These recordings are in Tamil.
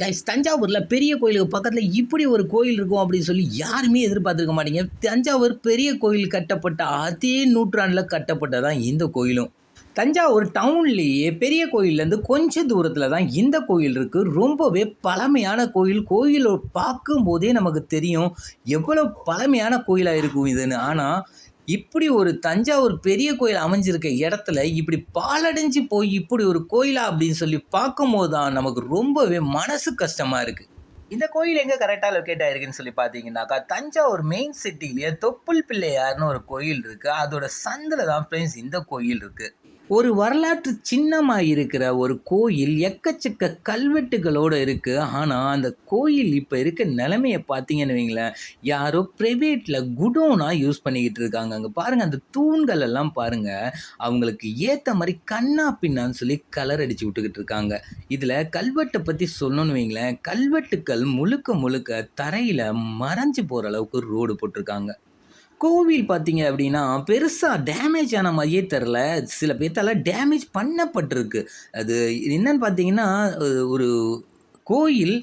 கைஸ் தஞ்சாவூரில் பெரிய கோயிலுக்கு பக்கத்தில் இப்படி ஒரு கோயில் இருக்கும் அப்படின்னு சொல்லி யாருமே எதிர்பார்த்துருக்க மாட்டீங்க. தஞ்சாவூர் பெரிய கோயில் கட்டப்பட்ட அதே நூற்றாண்டில் கட்டப்பட்டதான் இந்த கோயிலும். தஞ்சாவூர் டவுன்லேயே பெரிய கோயில்லேருந்து கொஞ்சம் தூரத்தில் தான் இந்த கோயில் இருக்குது ரொம்பவே பழமையான கோயில். கோயில் பார்க்கும்போதே நமக்கு தெரியும் எவ்வளோ பழமையான கோயிலாக இருக்கும் இதுன்னு. ஆனால் இப்படி ஒரு தஞ்சாவூர் பெரிய கோயில் அமைஞ்சிருக்க இடத்துல இப்படி பாலடைஞ்சு போய் இப்படி ஒரு கோயிலா அப்படின்னு சொல்லி பார்க்கும்போது தான் நமக்கு ரொம்பவே மனசு கஷ்டமாக இருக்குது இந்த கோயில் எங்கே கரெக்டாக லொக்கேட் ஆயிருக்குன்னு சொல்லி பார்த்தீங்கன்னாக்கா தஞ்சாவூர் மெயின் சிட்டிலேயே தொப்புள் பிள்ளையார்னு ஒரு கோயில் இருக்குது அதோட சந்தில் தான் ஃப்ரெண்ட்ஸ் இந்த கோயில் இருக்குது ஒரு வரலாற்று சின்னமாக இருக்கிற ஒரு கோயில் எக்கச்சக்க கல்வெட்டுகளோடு இருக்குது ஆனால் அந்த கோயில் இப்போ இருக்க நிலைமையை பார்த்தீங்கன்னு வைங்களேன் யாரோ ப்ரைவேட்டில் குடோனாக யூஸ் பண்ணிக்கிட்டு இருக்காங்க. அங்கே பாருங்கள் அந்த தூண்கள் எல்லாம் பாருங்கள் அவங்களுக்கு ஏற்ற மாதிரி கண்ணா பின்னான்னு சொல்லி கலர் அடித்து விட்டுக்கிட்டு இருக்காங்க. இதில் கல்வெட்டை பற்றி சொல்லணும்னு வைங்களேன் கல்வெட்டுக்கள் முழுக்க முழுக்க தரையில் மறைஞ்சு போகிற அளவுக்கு ரோடு போட்டிருக்காங்க. கோவில் பார்த்தீங்க அப்படின்னா பெருசாக டேமேஜ் ஆன மாதிரியே தெரில சில பேர்த்தால டேமேஜ் பண்ணப்பட்டிருக்கு. அது என்னன்னு பார்த்தீங்கன்னா ஒரு கோயில்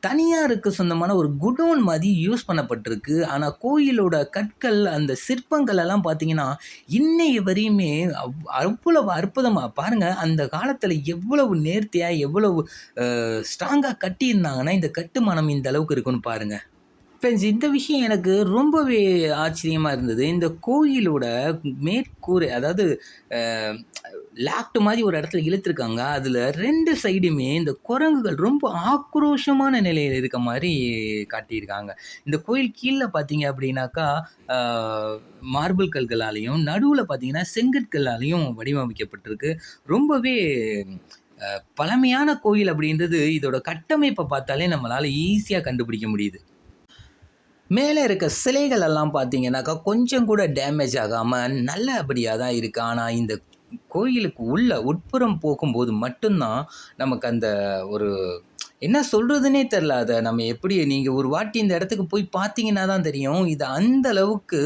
தனியாருக்கு சொந்தமான ஒரு குடோன் மாதிரி யூஸ் பண்ணப்பட்டிருக்கு. ஆனால் கோயிலோட கற்கள் அந்த சிற்பங்கள் எல்லாம் பார்த்தீங்கன்னா இன்னைய வரையுமே அவ்- அவ்வளவு அற்புதமாக பாருங்கள் அந்த காலத்தில் எவ்வளவு நேர்த்தியாக எவ்வளவு ஸ்ட்ராங்காக கட்டியிருந்தாங்கன்னா இந்த கட்டுமானம் இந்த அளவுக்கு இருக்குன்னு பாருங்கள் ஃப்ரெண்ட்ஸ் இந்த விஷயம் எனக்கு ரொம்பவே ஆச்சரியமாக இருந்தது. இந்த கோயிலோட மேற்கூரை அதாவது லாக்டு மாதிரி ஒரு இடத்துல இழுத்துருக்காங்க. அதில் ரெண்டு சைடுமே இந்த குரங்குகள் ரொம்ப ஆக்ரோஷமான நிலையில் இருக்க மாதிரி காட்டியிருக்காங்க. இந்த கோயில் கீழே பார்த்தீங்க அப்படின்னாக்கா மார்பிள் கல்களாலையும் நடுவில் பார்த்தீங்கன்னா செங்கற்களாலையும் வடிவமைக்கப்பட்டிருக்கு. ரொம்பவே பழமையான கோயில் அப்படின்றது இதோட கட்டமைப்பை பார்த்தாலே நம்மளால் ஈஸியாக கண்டுபிடிக்க முடியுது. மேலே இருக்க சிலைகள் எல்லாம் பார்த்தீங்கன்னாக்கா கொஞ்சம் கூட டேமேஜ் ஆகாமல் நல்லபடியாக தான் இருக்குது ஆனால் இந்த கோயிலுக்கு உள்ள உட்புறம் போகும்போது மட்டும்தான் நமக்கு அந்த ஒரு என்ன சொல்கிறதுனே தெரில அதை நம்ம எப்படி நீங்கள் ஒரு வாட்டி இந்த இடத்துக்கு போய் பார்த்தீங்கன்னா தான் தெரியும். இதை அந்த அளவுக்கு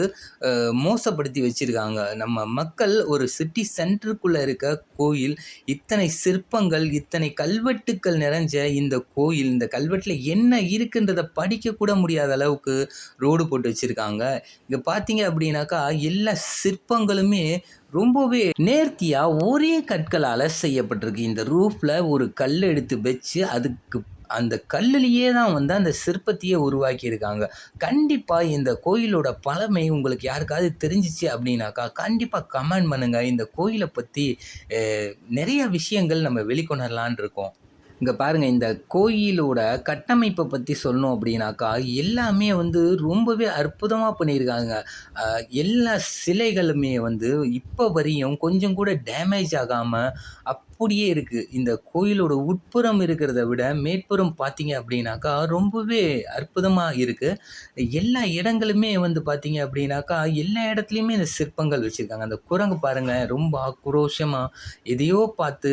மோசப்படுத்தி வச்சுருக்காங்க. நம்ம மக்கள் ஒரு சிட்டி சென்டருக்குள்ளே இருக்க கோயில் இத்தனை சிற்பங்கள் இத்தனை கல்வெட்டுக்கள் நிறைஞ்ச இந்த கோயில் இந்த கல்வெட்டில் என்ன இருக்குன்றதை படிக்கக்கூட முடியாத அளவுக்கு ரோடு போட்டு வச்சுருக்காங்க. இங்கே பார்த்தீங்க அப்படின்னாக்கா எல்லா சிற்பங்களுமே ரொம்பவே நேர்த்தியாக ஒரே கற்களால் செய்யப்பட்டிருக்கு. இந்த ரூஃபில் ஒரு கல் எடுத்து வச்சு அதுக்கு அந்த கல்லுலேயே தான் வந்து அந்த சிற்பத்தையே உருவாக்கியிருக்காங்க. கண்டிப்பாக இந்த கோயிலோட பழமை உங்களுக்கு யாருக்காவது தெரிஞ்சிச்சு அப்படின்னாக்கா கண்டிப்பாக கமெண்ட் பண்ணுங்கள் இந்த கோயிலை பற்றி நிறைய விஷயங்கள் நம்ம வெளிக்கொணரலான் இருக்கோம். இங்கே பாருங்கள் இந்த கோயிலோட கட்டமைப்பை பற்றி சொல்லணும் அப்படின்னாக்கா எல்லாமே வந்து ரொம்பவே அற்புதமாக பண்ணியிருக்காங்க. எல்லா சிலைகளுமே வந்து இப்போ வரையும் கொஞ்சம் கூட டேமேஜ் ஆகாமல் அப்படியே இருக்குது இந்த கோயிலோட உட்புறம் இருக்கிறத விட மேற்புறம் பார்த்தீங்க அப்படின்னாக்கா ரொம்பவே அற்புதமாக இருக்குது எல்லா இடங்களுமே வந்து பார்த்தீங்க அப்படின்னாக்கா எல்லா இடத்துலையுமே இந்த சிற்பங்கள் வச்சுருக்காங்க. அந்த குரங்கு பாருங்கள் ரொம்ப ஆக்ரோஷமாக எதையோ பார்த்து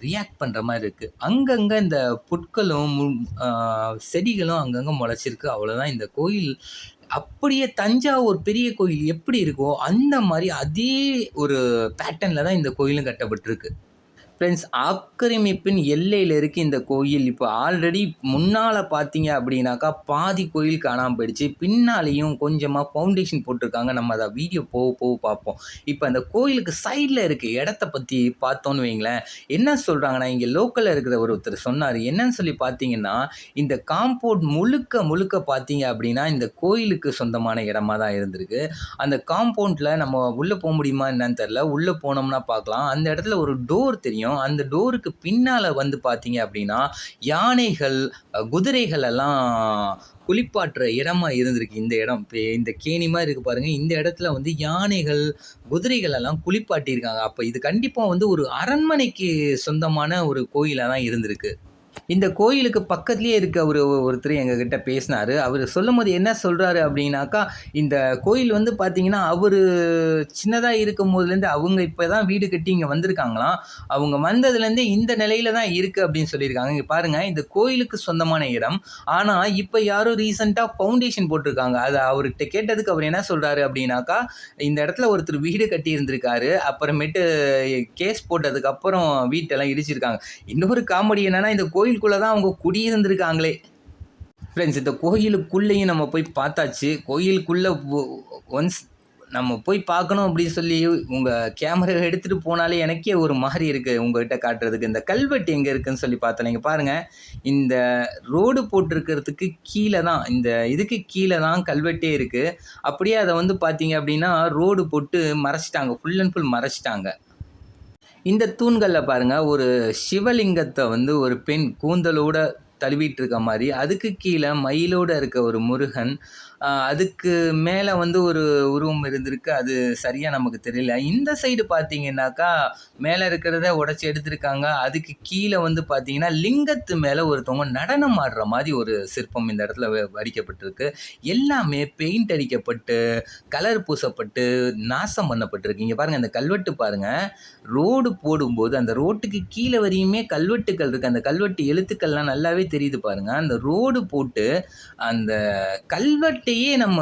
ரியாக்ட் பண்ணுற மாதிரி இருக்குது அங்கங்கே இந்த புட்களும் மு- செடிகளும் அங்கங்கே முளைச்சிருக்கு. அவ்வளோதான் இந்த கோயில் அப்படியே தஞ்சாவூர் பெரிய கோயில் எப்படி இருக்கோ அந்த மாதிரி அதே ஒரு பேட்டர்னில் தான் இந்த கோயிலும் கட்டப்பட்டிருக்கு. ஃப்ரெண்ட்ஸ் ஆக்கிரமிப்பின் எல்லையில் இருக்குது இந்த கோயில். இப்போ ஆல்ரெடி முன்னால் பார்த்தீங்க அப்படின்னாக்கா பாதி கோயில் காணாமல் போயிடுச்சு. பின்னாலேயும் கொஞ்சமாக ஃபவுண்டேஷன் போட்டிருக்காங்க. நம்ம அதை வீடியோ போக போக பார்ப்போம். இப்போ அந்த கோயிலுக்கு சைடில் இருக்க இடத்த பற்றி பார்த்தோன்னு வைங்களேன். என்ன சொல்கிறாங்கன்னா இங்கே லோக்கலில் இருக்கிற ஒருத்தர் சொன்னார். என்னன்னு சொல்லி பார்த்தீங்கன்னா இந்த காம்பவுண்ட் முழுக்க முழுக்க பார்த்தீங்க அப்படின்னா இந்த கோயிலுக்கு சொந்தமான இடமா தான் இருந்திருக்கு. அந்த காம்பவுண்டில் நம்ம உள்ளே போக முடியுமா என்னன்னு தெரில உள்ளே போனோம்னா பார்க்கலாம். அந்த இடத்துல ஒரு டோர் தெரியும். அந்த டோருக்கு பின்னால் வந்து பார்த்தீங்க அப்படின்னா யானைகள் குதிரைகள் எல்லாம் குளிப்பாட்டுற இடமா இருந்திருக்கு. இந்த இடம் இந்த கேணி மாதிரி இருக்குது பாருங்கள் இந்த இடத்துல வந்து யானைகள் குதிரைகள் எல்லாம் குளிப்பாட்டியிருக்காங்க. அப்போ இது கண்டிப்பாக வந்து ஒரு அரண்மனைக்கு சொந்தமான ஒரு கோயிலாக தான் இருந்திருக்கு. இந்த கோயிலுக்கு பக்கத்துலேயே இருக்க ஒரு ஒருத்தர் எங்ககிட்ட பேசினார். அவர் சொல்லும் போது என்ன சொல்கிறாரு அப்படின்னாக்கா இந்த கோயில் வந்து பார்த்தீங்கன்னா அவர் சின்னதாக இருக்கும் போதுலேருந்து அவங்க இப்போ தான் வீடு கட்டி இங்கே வந்திருக்காங்களாம். அவங்க வந்ததுலேருந்தே இந்த நிலையில தான் இருக்குது அப்படின்னு சொல்லியிருக்காங்க. இங்கே பாருங்கள் இந்த கோயிலுக்கு சொந்தமான இடம். ஆனால் இப்போ யாரோ ரீசெண்டாக ஃபவுண்டேஷன் போட்டிருக்காங்க. அது அவர்கிட்ட கேட்டதுக்கு அவர் என்ன சொல்கிறாரு அப்படின்னாக்கா இந்த இடத்துல ஒருத்தர் வீடு கட்டி இருந்திருக்காரு. அப்புறமேட்டு கேஸ் போட்டதுக்கப்புறம் வீட்டெல்லாம் இடிச்சிருக்காங்க. இன்னொரு காமெடி என்னென்னா இந்த கோயிலுக்குள்ளே தான் அவங்க குடியிருந்திருக்காங்களே. ஃப்ரெண்ட்ஸ் இந்த கோயிலுக்குள்ளேயும் நம்ம போய் பார்த்தாச்சு. கோயிலுக்குள்ளே ஒன்ஸ் நம்ம போய் பார்க்கணும் அப்படின்னு சொல்லி உங்கள் கேமரா எடுத்துகிட்டு போனாலே எனக்கே ஒரு மாதிரி இருக்குது உங்கள்கிட்ட காட்டுறதுக்கு. இந்த கல்வெட்டு எங்கே இருக்குதுன்னு சொல்லி பார்த்தேன் நீங்கள் பாருங்கள் இந்த ரோடு போட்டிருக்கிறதுக்கு கீழே தான் இந்த இதுக்கு கீழே தான் கல்வெட்டே இருக்குது அப்படியே அதை வந்து பார்த்தீங்க அப்படின்னா ரோடு போட்டு மறைச்சிட்டாங்க. ஃபுல் அண்ட் ஃபுல் மறைச்சிட்டாங்க. இந்த தூண்களில் பாருங்கள் ஒரு சிவலிங்கத்தை வந்து ஒரு பெண் கூந்தலோட தழுவிட்டு இருக்க மாதிரி. அதுக்கு கீழே மயிலோடு இருக்க ஒரு முருகன் அதுக்கு மேலே வந்து ஒரு உருவம் இருந்திருக்கு. அது சரியாக நமக்கு தெரியல. இந்த சைடு பார்த்தீங்கன்னாக்கா மேலே இருக்கிறத உடச்சி எடுத்திருக்காங்க. அதுக்கு கீழே வந்து பார்த்தீங்கன்னா லிங்கத்து மேலே ஒருத்தவங்க நடனம் ஆடுற மாதிரி ஒரு சிற்பம் இந்த இடத்துல வ- வடிக்கப்பட்டிருக்கு. எல்லாமே பெயிண்ட் அடிக்கப்பட்டு கலர் பூசப்பட்டு நாசம் பண்ணப்பட்டிருக்கு. இங்கே பாருங்கள் அந்த கல்வெட்டு பாருங்கள் ரோடு போடும்போது அந்த ரோட்டுக்கு கீழே வரையுமே கல்வெட்டுகள் இருக்குது அந்த கல்வெட்டு எழுத்துக்கள்லாம் நல்லாவே தெரியுது பாருங்கள் அந்த ரோடு போட்டு அந்த கல்வெட்டையே நம்ம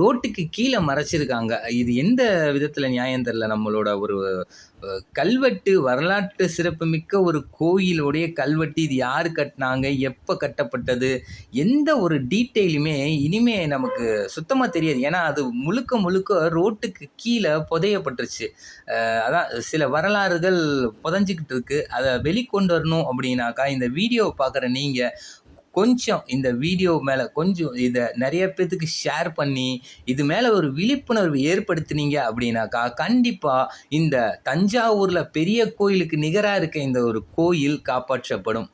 ரோட்டுக்கு கீழே மறைச்சிருக்காங்க. இது எந்த விதத்தில் நியாயம் தெரில நம்மளோட ஒரு கல்வெட்டு வரலாற்று சிறப்புமிக்க ஒரு கோயிலுடைய கல்வெட்டு இது யார் கட்டினாங்க? எப்போ கட்டப்பட்டது? எந்த ஒரு டீட்டெயிலுமே இனிமே நமக்கு சுத்தமாக தெரியாது. ஏன்னா அது முழுக்க முழுக்க ரோட்டுக்கு கீழே புதையப்பட்டுருச்சு. அதான் சில வரலாறுகள் புதஞ்சிக்கிட்டு இருக்குது அதை வெளிக்கொண்டு வரணும் அப்படின்னாக்கா இந்த வீடியோவை பார்க்குற நீங்கள் கொஞ்சம் இந்த வீடியோ மேலே கொஞ்சம் இதை நிறைய பேர்த்துக்கு ஷேர் பண்ணி இது மேலே ஒரு விழிப்புணர்வு ஏற்படுத்துனீங்க அப்படின்னாக்கா கண்டிப்பாக இந்த தஞ்சாவூரில் பெரிய கோயிலுக்கு நிகராக இருக்க இந்த ஒரு கோயில் காப்பாற்றப்படும்.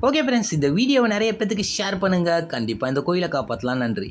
ஓகே ஃப்ரெண்ட்ஸ் இந்த வீடியோவை நிறைய பேர்த்துக்கு ஷேர் பண்ணுங்கள் கண்டிப்பாக இந்த கோயிலை காப்பாற்றலாம் நன்றி.